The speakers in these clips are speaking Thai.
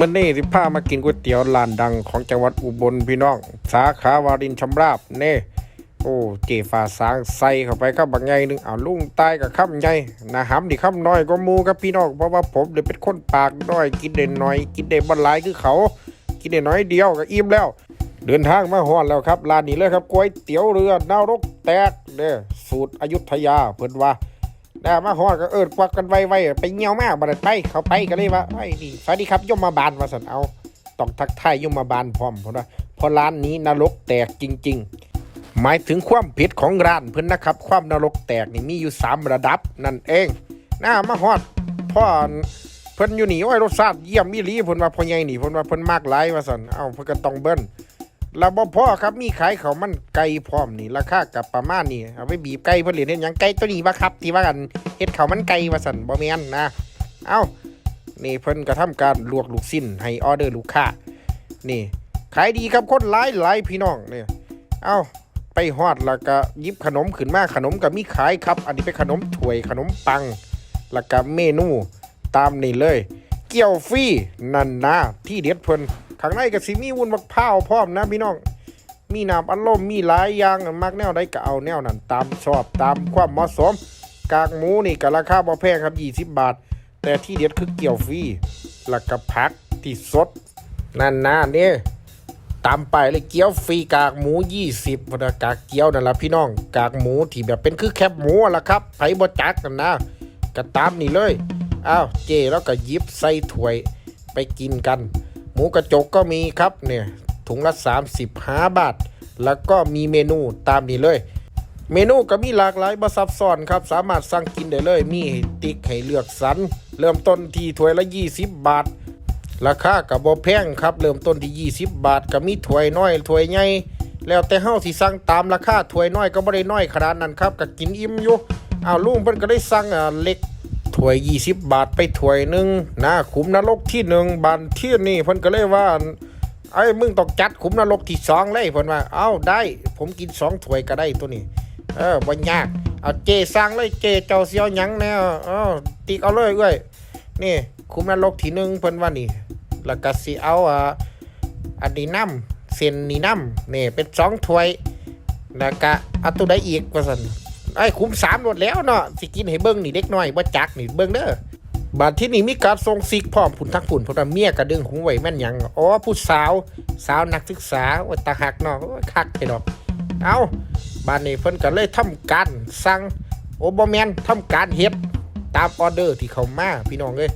มื่อนี้สิพามากินก๋วยเตี๋ยวร้านดังของจังหวัดอุบลพี่น้อง สาขาวารินชำราบเน่โอ้เจฟ้าสางใส่เข้าไปครับบางไงหนึงเอาลุงตายกับคำใหญ่นะหำดิคำน้อยก็มูครับพี่น้องเพราะว่าผมเดี๋ยเป็นคนปากน้อยกินได้น้อย กินได้บ่หลายคือเขา กินได้น้อยเดียวก็อิ่มแล้ว เดินทางมาฮอดแล้วครับร้านนี้เลยครับก๋วยเตี๋ยวเรือนาวรกแตกเด้อสูตรอยุธยาเพิ่นว่า ได้มาฮอดก็เอิดกวักกันไวๆไปเงี้ยวมากบัดไปเขาไปกันเลยว่าไอ้นี่สวัสดีครับยมมาบาลว่าสันเอาต้องทักทายยมมาบาลพร้อมเพราะว่าเพราะร้านนี้นรกแตกจริง ๆ หมายถึงความเผ็ดของร้านเพิ่นนะครับ ความนรกแตกนี่มีอยู่สามระดับนั่นเองหน่ามาฮอดพ่อเพิ่นอยู่นี่โอ้ยรสชาติเยี่ยมมีหลีเพิ่นว่าพ่อใหญ่นี่เพิ่นว่าเพิ่นมากหลายว่าซั่นเอ้าเพิ่นก็ต้องเบิ้น แล้วบ่พ่อครับมีขายเขามันไก่พร้อมนี่ราคากับประมาณนี่เอาไปบีบไก่เพิ่นเหรียญเฮ็ดหยังไก่ตัวนี้บ่ครับที่ว่ากันเฮ็ดเขามันไก่ว่าซั่นบ่แม่นนะเอ้านี่เพิ่นก็ทำการลวกลูกชิ้นให้ออเดอร์ลูกค้านี่ขายดีครับคนหลายหลายพี่น้องเนี่ยเอ้าไปฮอดแล้วก็ยิบขนมขึ้นมาขนมก็มีขายครับ อันนี้เป็นขนมถ้วยขนมปัง แล้วก็เมนูตามนี่เลย เกี๊ยวฟรีนันนะที่เด็ดเพิ่น ข้างในก็สิมีวุ้นมะพร้าวพร้อมนะพี่น้อง มีน้ำอัดลมมีหลายอย่างมักแนวใดก็เอาแนวนั้นตามชอบตามความเหมาะสม กากหมูนี่ก็ราคาบ่แพงครับ 20 บาท แต่ที่เด็ดคือเกี๊ยวฟรีแล้วก็ผักที่สดนั่นนะเนี่ยตามไปเลยเกี๊ยวฟรีกากหมู 20พนนะกากเกี๊ยวนั่นละพี่น้อง กากหมูที่แบบเป็นคือแคบหมูละครับไผบ่จักกันนะก็ตามนี่เลย อ้าวเจแล้วก็ยิบใส่ถ้วยไปกินกัน หมูกระจกก็มีครับเนี่ยถุงละ 35 บาท แล้วก็มีเมนูตามนี้เลย เมนูก็มีหลากหลายบซับซ้อนครับ สามารถสั่งกินได้เลย มีติ๊กให้เลือกสรรเริ่มต้นที่ถ้วยละ 20 บาท ราคากับบ่แพงครับ เริ่มต้นที่ 20 บาทก็มีถ้วยน้อยถ้วยใหญ่แล้วแต่เฮาสิสั่งตามราคาถ้วยน้อยก็บ่ได้น้อยขนาดนั้นครับก็กินอิ่มอยู่อ้าวลุงเพิ่นก็ได้สั่งเล็ก ถวย20บาทไปถวยหนึ่งนะขุมนรกที่หนึ่งบานที่นี่เพิ่นก็เลยว่าไอ้มึงต้องจัดขุมนรกที่สองเลยเพิ่นว่า เอ้าได้ ผมกินสองถวยก็ได้ตัวนี้ เออบ่ยากเอาเจสั่งเลยเจเจ้าเสียวหยังแน่เออติกเอาเลยเอ้ยนี่ขุมนรกที่หนึ่งเพิ่นว่านี่แล้วก็สิเอาอ่าอันนี้น้ำเส้นนี่น้ำนี่เป็นสองถ้วยแล้วก็เอาตัวใดอีกว่าซั่น ไอ้คุ้มสามหมดแล้วเนาะสิกินให้เบิ้งนี่เด็กน้อยบ่จักนี่เบิ้งเด้อบาดที่นี่มีการส่งซิกพร้อมผุนทักผุนเพราะว่าเมียกระดึงหูไว้แม่นยังอ๋อผู้สาว สาวนักศึกษาโอ้ยตาหักเนาะคักไปดอก เอาบ้านนี้เพิ่นก็เลยทำการสั่งโอบ่แมนทำการเฮ็ดตามออเดอร์ที่เขามาพี่น้องเอ้ย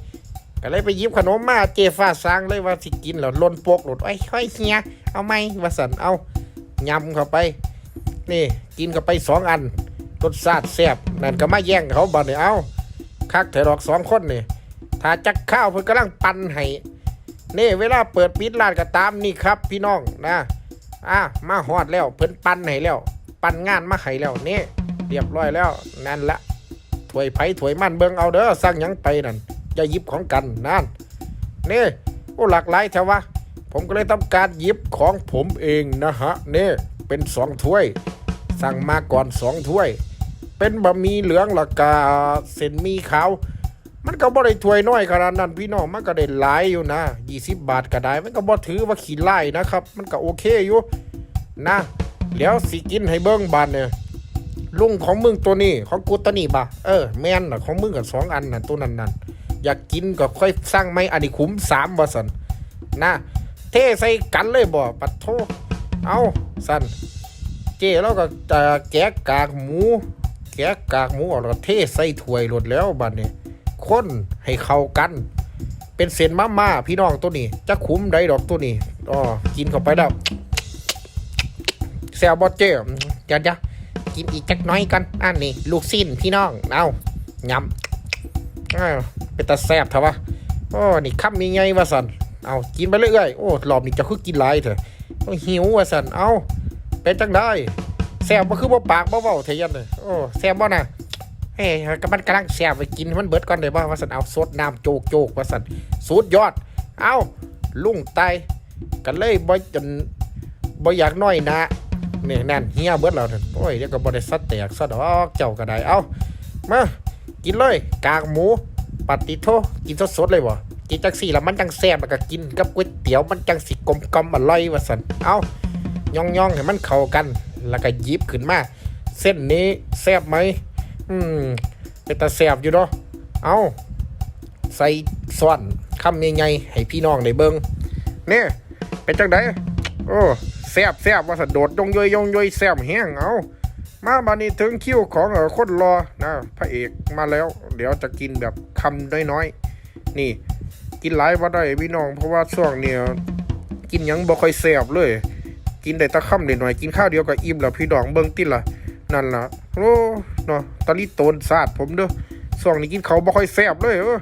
ก็เลยไปหยิบขนมมาเจฟ้าสั่งเลยว่าสิกินแล้วล้นโปกหลดไอ้ยห้อยเฮียเอาไหมว่าสันเอายำเข้าไป นี่กินเข้าไปสองอัน รสชาติแซ่บนั่นก็มาแย่งเขาบ่เนี่ยเอาคักเถอะดอกสองคนนี่ถ้าจักข้าวเพิ่นกำลังปั่นให้นี่เวลาเปิดปิดร้านก็ตามนี่ครับ พี่น้องนะอะมาฮอดแล้วเพิ่นปั่นให้แล้ว ปั่นงานมาให้แล้วนี่เรียบร้อยแล้วนั่นละถวยไผ่ถวยมันเบิ่งเอาเด้อสั่งหยังไปนั่นอย่าหยิบของกันนั่นนี่โอ้หลากหลายแถววะผมก็เลยทำการหยิบของผมเองนะฮะนี่เป็นสองถ้วย สั่งมาก่อนสองถ้วย เป็นบะหมี่เหลืองละกาเส้นมีขาว มันก็บ่ได้ถ้วยน้อยขนาดนั้นพี่น้องมันก็ได้หลายอยู่นะ20 บาทก็ได้ มันก็บ่ถือว่าขี้ไล่นะครับ มันก็โอเคอยู่นะแล้วสิกินให้เบิ่งบานเนี่ยลุงของมึงตัวนี้ของกูตัวนี้บ่ะเออแม่นน่ะของมึงกับสองอันน่ะตัวนั้นนั่นอยากกินก็ค่อยสั่งไหมอันนี้คุ้มสามบ่สันนะเทใส่กันเลยบ่ปัดโทเอาสันเจ้แล้วก็แกะกากหมู แกะกากหมูเอาแล้วเทใส่ถ้วยหลดแล้วบัดนี้คนให้เข้ากัน เป็นเส้นมาม่าพี่น้องตัวนี้จะคุ้มได้ดอกตัวนี้อ๋อกินเข้าไปแล้วแซวบอเจ้จะจ้ะกินอีกจักน้อยกันอันนี้ลูกสิ้นพี่น้องเอายำอ้าวเป็นตาแซบเถอะวะโอ้นี่คำมีไงวะสันเอากินไปเรื่อยๆโอ้รอบนี้จะคือกินหลายเถอะหิววะสันเอาเป็นจังได้ ซวบ่คือบ่ปากบ่เว้าเทยันเลยโอ้แซวบ่น่ะเฮ้ยก็มันกำลังแซวไปกินมันเบิดก่อนเด้บ่ว่าซั่นเอาสดน้ำโจกโจกว่าซั่นสุดยอด เอาลุงไตกันเลยบ่จนบ่อยากน้อยนะนี่นั่นเฮียเบิดแล้วนั่นโอ้ยเดี๋ยวก็บ่ได้สัดแตกซะดอกเจ้าก็ได้เอามากินเลยกากหมูปฏิโทกินสดๆเลยบ่กินจังสี่แล้วมันจังแซ่บแล้วก็กินกับก๋วยเตี๋ยวมันจังสิกลมกลมอร่อยว่าสันเอาย่องย่องๆให้มันเข้ากัน แล้วก็ยิบขึ้นมา เส้นนี้แซ่บไหมอืมเป็นตาแซ่บอยู่เนาะเอาใส่ซ้อนคำใหญ่ๆให้พี่น้องได้เบิ่งเนี่ยเป็นจังไดโอ้แซ่บแซ่บว่าสันโดดยงย่อยยงย่อยแซ่บแห้งเอามาบันนี้ถึงคิวของเออคนรอนะพระเอกมาแล้ว เดี๋ยวจะกินแบบคำน้อยๆนี่ กินหลายว่าได้พี่น้อง เพราะว่าช่วงเนี่ยกินยังบ่ค่อยแซ่บเลย กินได้ตะค่ำหน่อยๆกินข้าวเดียวก็อิ่มแล้วพี่น้องเบิ่งติล่ะนั่นล่ะโอ้เนาะตอนนี้โตนซาดผมเด้อช่วงนี้กินเขาบ่ค่อยแซ่บเลยเออ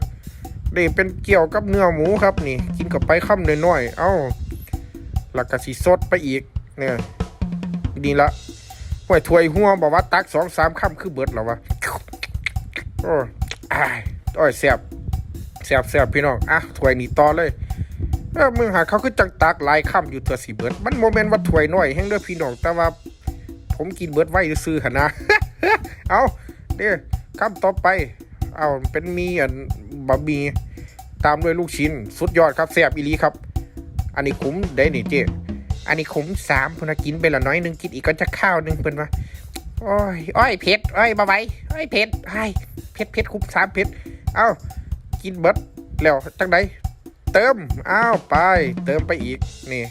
นี่เป็นเกี่ยวกับเนื้อหมูครับนี่ กินกับไปค่ำหน้อยๆเอ้าแล้วก็สิสดไปอีกเนี่ยนี่ละห่วยถวยหัวบอกว่าตักสองสามค่ำคือเบิดแล้ววะโอ้ยอ้ายโอ้ยแสบแสบแสบพี่น้องอะถวยนี่ต่อเลย เออมึงหาเขาคือจังตักหลายคำอยู่ตัวสีเบิร์ดมันโมเมนต์ว่าถวยหน้อยแห้งเด้อพี่น้องแต่ว่า ผมกินเบิร์ดไว้ซื้อหนะเอาเด้อคำต่อไป เอาเป็นมีอันบะหมี่ตามด้วยลูกชิ้น สุดยอดครับแสบอีลีครับ อันนี้คุ้มได้นี่เจ๊อันนี้ขมสามพนกินไปละน้อยหนึงกินอีกก็จะข้าวหนึงเพิ่นว่าโอ้ยอ้อยเผ็ดอ้อยมาไว้อ้อยเผ็ดอ้ายเผ็ดเผ็ดคุ้มสามเผ็ด เอากินเบิดแล้วจังได เติม อ้าวไป เติมไปอีก นี่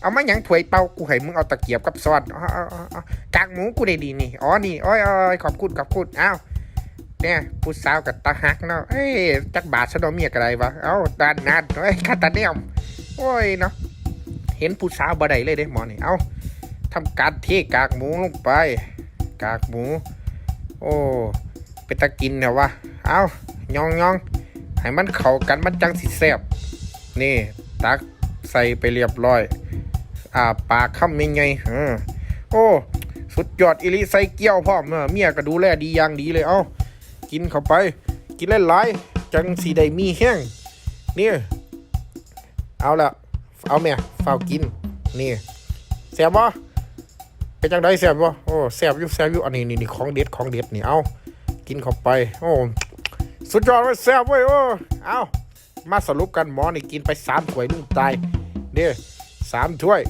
เอามาหยังถวยเป่ากูให้มึงเอาตะเกียบกับซอสอ๋ออ๋ออ๋ออ๋อกากหมูกูได้ดีนี่ อ๋อ นี่อ้อยอ้อยขอบคุณขอบคุณ อ้าว เนี่ยผู้สาวกับตาหักเนาะ เอ้ย จักบาทซะเนาะเมียกอะไรวะ เอ้าดานนานเอ้ยคาตาเนียมโอ้ยเนาะ เห็นผู้สาวบ่ได้เลยเด้หมอนี่ เอาทำการเทกากหมูลงไป กากหมู โอ้เป็นตะกินเนี่ยวะ เอายองยองให้มันเข้ากันมันจังสิแซ่บ นี่ตักใส่ไปเรียบร้อย อ่าปากค้ำยังไงเออโอ้สุดยอดอิลิใส่เกี๊ยวพร้อมเออเมียก็ดูแลดีอย่างดีเลยเอากินเข้าไป กินหลายๆจังสีได้มีแห้งนี่เอาละเอาแม่ฝ้ากินนี่แซ่บบ่เป็นจังไดแซ่บบ่โอ้แซ่บอยู่แซ่บอยู่อันนี้นี่นี่ของเด็ดของเด็ดนี่เอากินเข้าไป โอ้สุดยอดเลยแซ่บเว้ยโอ้เอา มาสรุปกันหมอนี่กินไปสามถ้วยลุงตายเด้อสามถ้วย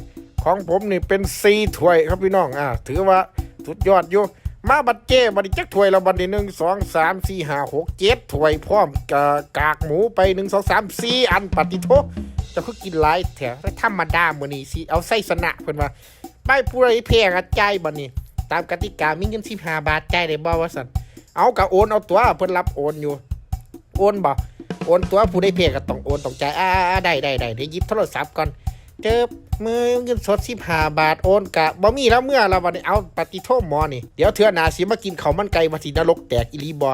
ของผมนี่เป็นสี่ถ้วยครับพี่น้องอ่าถือว่าสุดยอดอยู่มาบัดเจ้บัดจักถ้วยเราบัดนี้หนึ่งสองสามสี่ห้าหกเจ็ดถ้วยพร้อมกะกากหมูไปหนึ่งสองสามสี่อันปฏิโทจะคือกินหลายแถวแล้วธรรมดามื้อนี้สิเอาไส้สนะเพิ่นว่าไปผู้ใดแพ้ก็จ่ายบัดนี้ตามกติกามีเงิน15บห้าทจ่ายได้บ่ว่าซั่นเอาก็โอนเอาตัวเพิ่นรับโอนอยู่ โอนบ่ โอนตัวผู้ได้เพ้ก็ต้องโอนต้องจ่ายอ่าได้ได้ได้เดี๋ยวยิบโทรศัพท์ก่อนเจอมือเงินสดสิบห้าบาทโอนกะบ่มีแล้วเมื่อเราวบันนี้เอาปฏิโทษหมอนี่เดี๋ยวเธอหนาสิมากินเขามันไก่ว่าสินรกแตกอีลีบอ